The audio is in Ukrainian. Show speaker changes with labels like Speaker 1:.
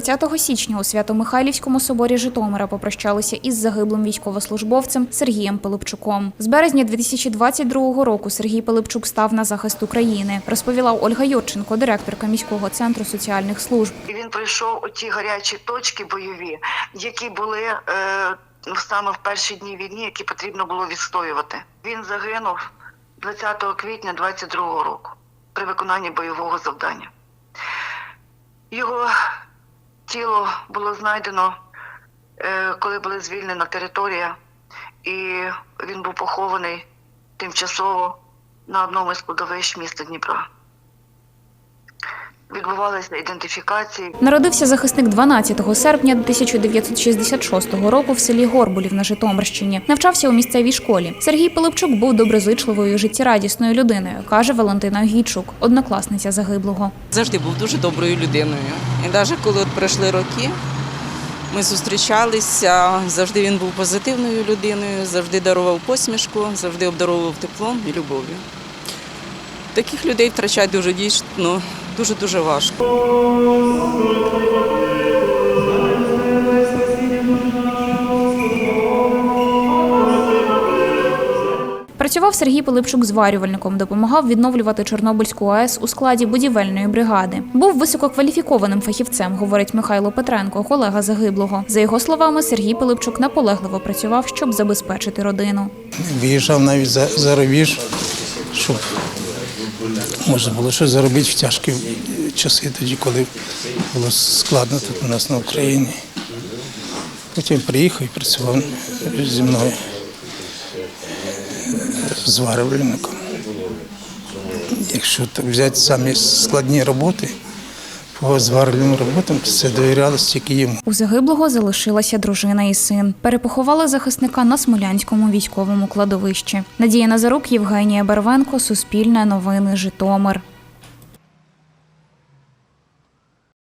Speaker 1: 30 січня у Свято-Михайлівському соборі Житомира попрощалися із загиблим військовослужбовцем Сергієм Пилипчуком. З березня 2022 року Сергій Пилипчук став на захист України, розповіла Ольга Юрченко, директорка міського центру соціальних служб.
Speaker 2: І він пройшов оті гарячі точки бойові, які були е, саме в перші дні війни, які потрібно було відстоювати. Він загинув 20 квітня 22 року при виконанні бойового завдання. Його тіло було знайдено, е, коли була звільнена територія, і він був похований тимчасово на одному із кладовищ міста Дніпра. Відбувалися ідентифікації.
Speaker 1: Народився захисник 12 серпня 1966 року в селі Горбулів на Житомирщині. Навчався у місцевій школі. Сергій Пилипчук був доброзичливою, життєрадісною людиною, каже Валентина Гійчук, однокласниця загиблого.
Speaker 3: завжди був дуже доброю людиною. І навіть коли от пройшли роки, ми зустрічалися, завжди він був позитивною людиною, завжди дарував посмішку, завжди обдаровував теплом і любов'ю. Таких людей втрачати дуже дійсно дуже-дуже важко.
Speaker 1: Працював Сергій Пилипчук зварювальником, допомагав відновлювати Чорнобильську АЕС у складі будівельної бригади. Був висококваліфікованим фахівцем, говорить Михайло Петренко, колега загиблого. За його словами, Сергій Пилипчук наполегливо працював, щоб забезпечити родину.
Speaker 4: Виїжджав навіть за, за рубіж, щоб можна було щось заробити в тяжкі часи, тоді, коли було складно тут у нас на Україні. Потім приїхав і працював зі мною зварювальником. Якщо взяти самі складні роботи, по роботам, все довірялося тільки йому.
Speaker 1: У загиблого залишилася дружина і син. Перепоховали захисника на Смолянському військовому кладовищі. Надія Назарук, Євгенія Барвенко, Суспільне новини, Житомир.